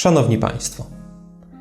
Szanowni Państwo,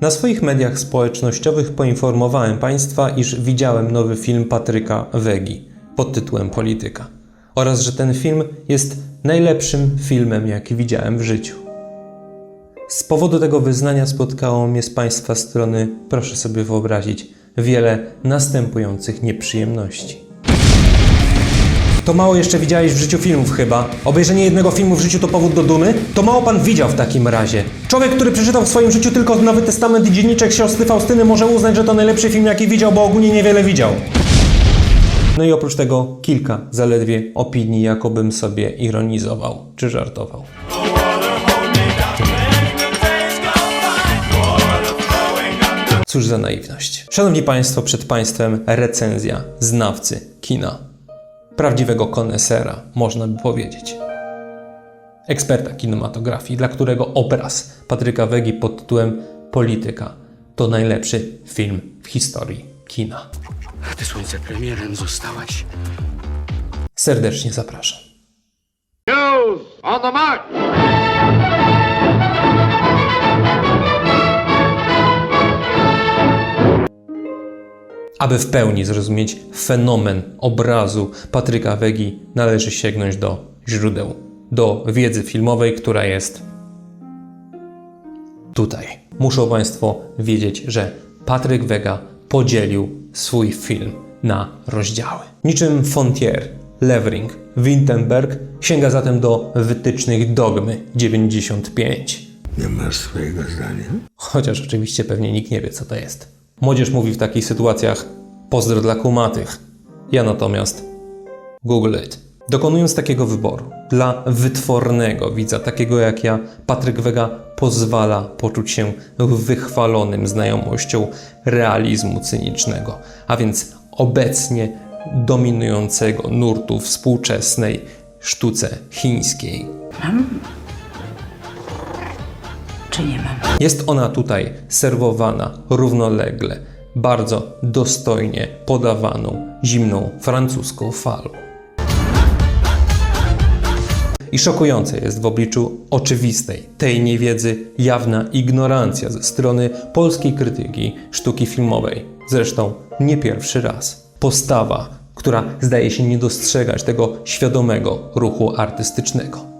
na swoich mediach społecznościowych poinformowałem Państwa, iż widziałem nowy film Patryka Wegi pod tytułem Polityka oraz że ten film jest najlepszym filmem, jaki widziałem w życiu. Z powodu tego wyznania spotkało mnie z Państwa strony, proszę sobie wyobrazić, wiele następujących nieprzyjemności. To mało jeszcze widziałeś w życiu filmów chyba. Obejrzenie jednego filmu w życiu to powód do dumy? To mało pan widział w takim razie. Człowiek, który przeczytał w swoim życiu tylko Nowy Testament i dzienniczek siostry Faustyny może uznać, że to najlepszy film jaki widział, bo ogólnie niewiele widział. No i oprócz tego kilka zaledwie opinii, jakobym sobie ironizował czy żartował. Cóż za naiwność. Szanowni Państwo, przed Państwem recenzja znawcy kina. Prawdziwego konesera, można by powiedzieć. Eksperta kinematografii, dla którego obraz Patryka Wegi pod tytułem Polityka to najlepszy film w historii kina. A ty słońce premierem zostałaś. Serdecznie zapraszam. News on the! Aby w pełni zrozumieć fenomen obrazu Patryka Wegi, należy sięgnąć do źródeł, do wiedzy filmowej, która jest tutaj. Muszą Państwo wiedzieć, że Patryk Wega podzielił swój film na rozdziały. Niczym Fontier, Levering, Wintenberg sięga zatem do wytycznych dogmy 95. Nie masz swojego zdania? Chociaż oczywiście pewnie nikt nie wie, co to jest. Młodzież mówi w takich sytuacjach pozdro dla kumatych. Ja natomiast Google it. Dokonując takiego wyboru dla wytwornego widza, takiego jak ja, Patryk Wega pozwala poczuć się wychwalonym znajomością realizmu cynicznego, a więc obecnie dominującego nurtu współczesnej sztuce chińskiej. Czy nie mam? Jest ona tutaj serwowana równolegle, bardzo dostojnie podawaną zimną francuską falą. I szokujące jest w obliczu oczywistej tej niewiedzy jawna ignorancja ze strony polskiej krytyki sztuki filmowej. Zresztą nie pierwszy raz. Postawa, która zdaje się nie dostrzegać tego świadomego ruchu artystycznego.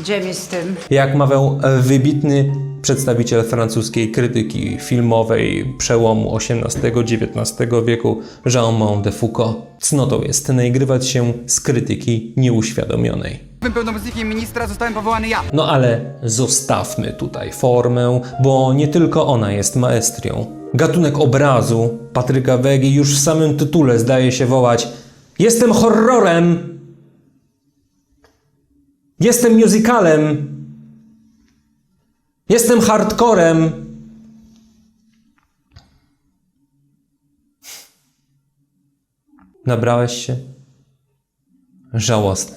Gdzie mi z tym? Jak mawiał e, wybitny przedstawiciel francuskiej krytyki filmowej przełomu XVIII-XIX wieku Jean-Mont de Foucault, cnotą jest naigrywać się z krytyki nieuświadomionej. Byłem pełnomocnikiem ministra, zostałem powołany ja. No ale zostawmy tutaj formę, bo nie tylko ona jest maestrią. Gatunek obrazu Patryka Wegi już w samym tytule zdaje się wołać Jestem horrorem! Jestem musicalem! Jestem hardcorem! Nabrałeś się? Żałosne.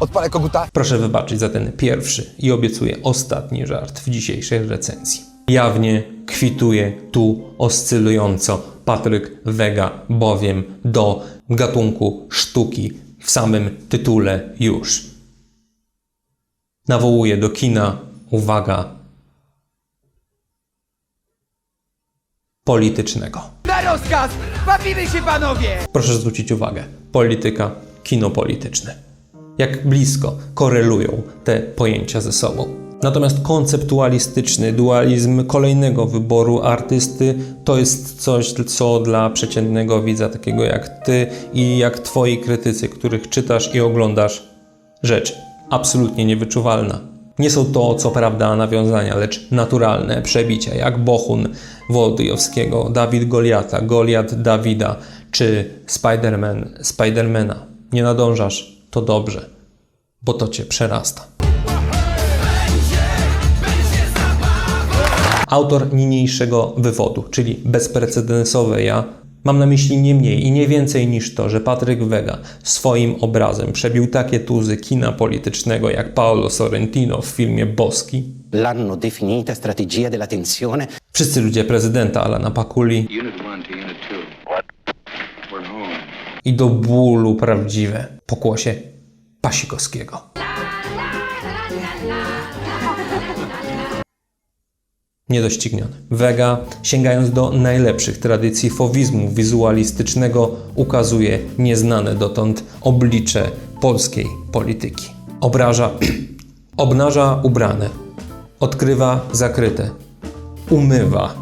Odpalę koguta. Proszę wybaczyć za ten pierwszy i obiecuję ostatni żart w dzisiejszej recenzji. Jawnie kwituje tu oscylująco Patryk Wega, bowiem do gatunku sztuki w samym tytule już. Nawołuje do kina, uwaga, politycznego. Na rozkaz! Bawimy się, panowie! Proszę zwrócić uwagę, polityka, kino polityczne. Jak blisko korelują te pojęcia ze sobą. Natomiast konceptualistyczny dualizm kolejnego wyboru artysty to jest coś, co dla przeciętnego widza, takiego jak ty i jak twoi krytycy, których czytasz i oglądasz, rzecz absolutnie niewyczuwalna. Nie są to co prawda nawiązania, lecz naturalne przebicia, jak Bohun Wołodyjowskiego, Dawid Goliata, Goliat Dawida czy Spider-Man Spidermana. Nie nadążasz, to dobrze, bo to cię przerasta. Autor niniejszego wywodu, czyli bezprecedensowe ja, mam na myśli nie mniej i nie więcej niż to, że Patryk Wega swoim obrazem przebił takie tuzy kina politycznego jak Paolo Sorrentino w filmie Boski, l'hanno definita strategia della tensione Wszyscy ludzie prezydenta Alana Pakuli Unit 1 to Unit 2. What? We're home. i do bólu prawdziwe pokłosie Pasikowskiego. Niedościgniony. Vega, sięgając do najlepszych tradycji fowizmu wizualistycznego, ukazuje nieznane dotąd oblicze polskiej polityki. Obraża, obnaża ubrane, odkrywa zakryte, umywa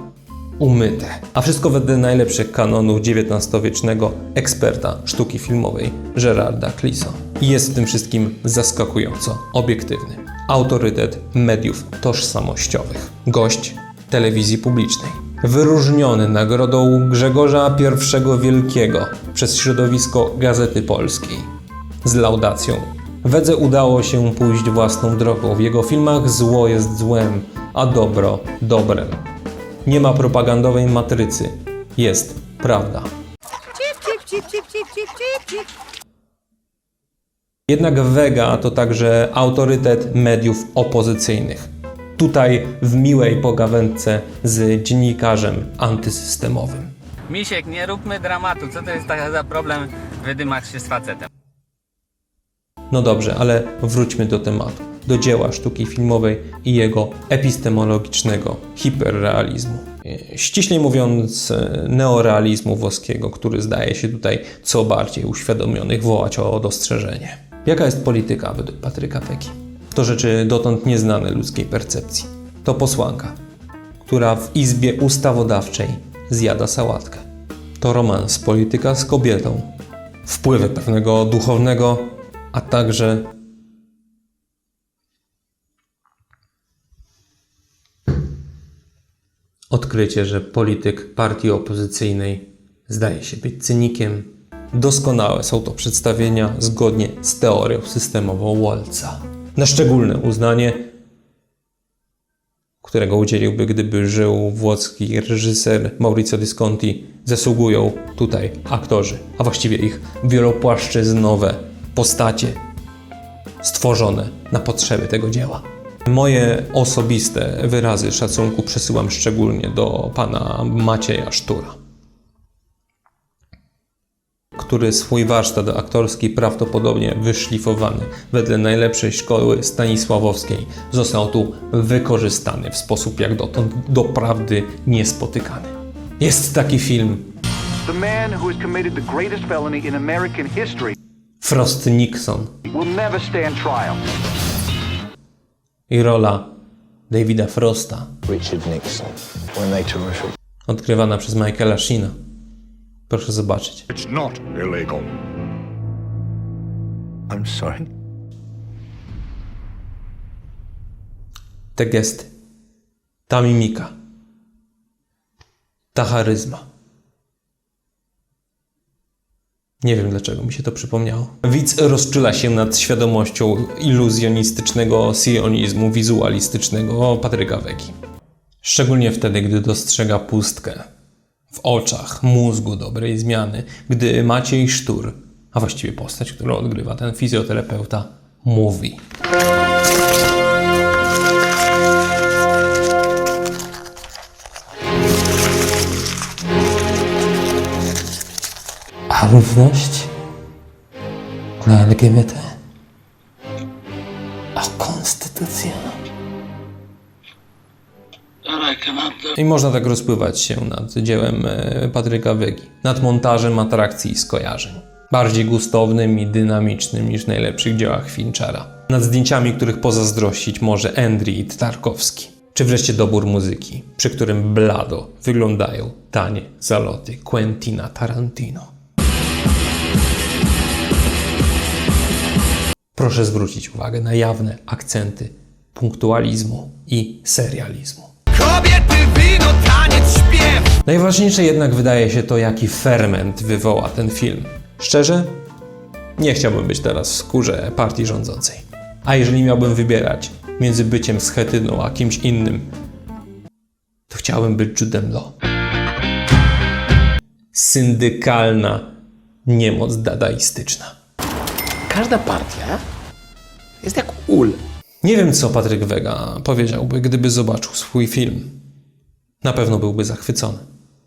umyte. A wszystko wedle najlepszych kanonów XIX-wiecznego eksperta sztuki filmowej Gerarda Cliso. Jest w tym wszystkim zaskakująco obiektywny. Autorytet mediów tożsamościowych. Gość telewizji publicznej. Wyróżniony nagrodą Grzegorza I Wielkiego przez środowisko Gazety Polskiej. Z laudacją. Wedze udało się pójść własną drogą. W jego filmach zło jest złem, a dobro dobrem. Nie ma propagandowej matrycy. Jest prawda. Jednak Vega to także autorytet mediów opozycyjnych. Tutaj w miłej pogawędce z dziennikarzem antysystemowym. Misiek, nie róbmy dramatu. Co to jest taka za problem wydymać się z facetem? No dobrze, ale wróćmy do tematu, do dzieła sztuki filmowej i jego epistemologicznego hiperrealizmu. Ściślej mówiąc, neorealizmu włoskiego, który zdaje się tutaj co bardziej uświadomionych wołać o dostrzeżenie. Jaka jest polityka według Patryka Peki? To rzeczy dotąd nieznane ludzkiej percepcji. To posłanka, która w izbie ustawodawczej zjada sałatkę. To romans polityka z kobietą. Wpływy pewnego duchownego, a także odkrycie, że polityk partii opozycyjnej zdaje się być cynikiem. Doskonałe są to przedstawienia zgodnie z teorią systemową Wolca. Na szczególne uznanie, którego udzieliłby, gdyby żył włoski reżyser Maurizio Visconti, zasługują tutaj aktorzy, a właściwie ich wielopłaszczyznowe postacie stworzone na potrzeby tego dzieła. Moje osobiste wyrazy szacunku przesyłam szczególnie do pana Macieja Sztura, który swój warsztat aktorski prawdopodobnie wyszlifowany wedle najlepszej szkoły stanisławowskiej został tu wykorzystany w sposób jak dotąd doprawdy niespotykany. Jest taki film The man who has committed the greatest felony in American history Frost Nixon will never stand trial. i rola Davida Frosta, Richard Nixon. When they odgrywana przez Michaela Sheena. Proszę zobaczyć. It's not illegal. I'm sorry. Te gesty, ta mimika, ta charyzma. Nie wiem dlaczego mi się to przypomniało. Widz rozczula się nad świadomością iluzjonistycznego sionizmu wizualistycznego Patryka Wegi. Szczególnie wtedy, gdy dostrzega pustkę w oczach mózgu dobrej zmiany, gdy Maciej Sztur, a właściwie postać, którą odgrywa ten fizjoterapeuta, mówi. A równość dla LGBT? I można tak rozpływać się nad dziełem e, Patryka Wegi, nad montażem atrakcji i skojarzeń. Bardziej gustownym i dynamicznym niż w najlepszych dziełach Finchera. Nad zdjęciami, których pozazdrościć może Endri Tarkowski. Czy wreszcie dobór muzyki, przy którym blado wyglądają tanie zaloty Quentina Tarantino. Proszę zwrócić uwagę na jawne akcenty punktualizmu i serializmu. Kobiety, wino, taniec, śpiew! Najważniejsze jednak wydaje się to, jaki ferment wywoła ten film. Szczerze, nie chciałbym być teraz w skórze partii rządzącej. A jeżeli miałbym wybierać między byciem schetyną a kimś innym, to chciałbym być Judem Law. Syndykalna niemoc dadaistyczna. Każda partia jest jak ul. Nie wiem, co Patryk Wega powiedziałby, gdyby zobaczył swój film. Na pewno byłby zachwycony.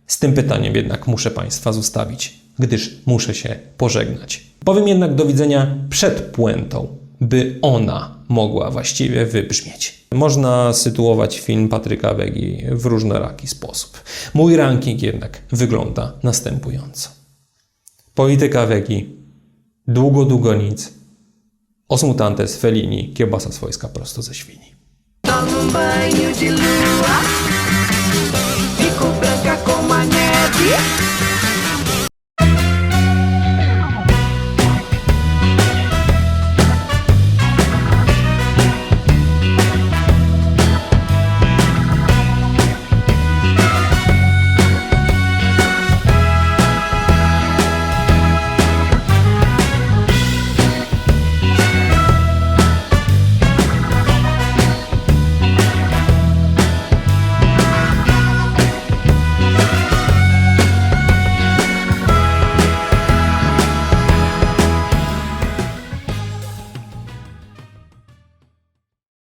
Z tym pytaniem jednak muszę Państwa zostawić, gdyż muszę się pożegnać. Powiem jednak do widzenia przed puentą, by ona mogła właściwie wybrzmieć. Można sytuować film Patryka Wegi w różnoraki sposób. Mój ranking jednak wygląda następująco. Polityka Wegi, Długo, długo nic, Os Felini, kiełbasa swojska prosto ze świni.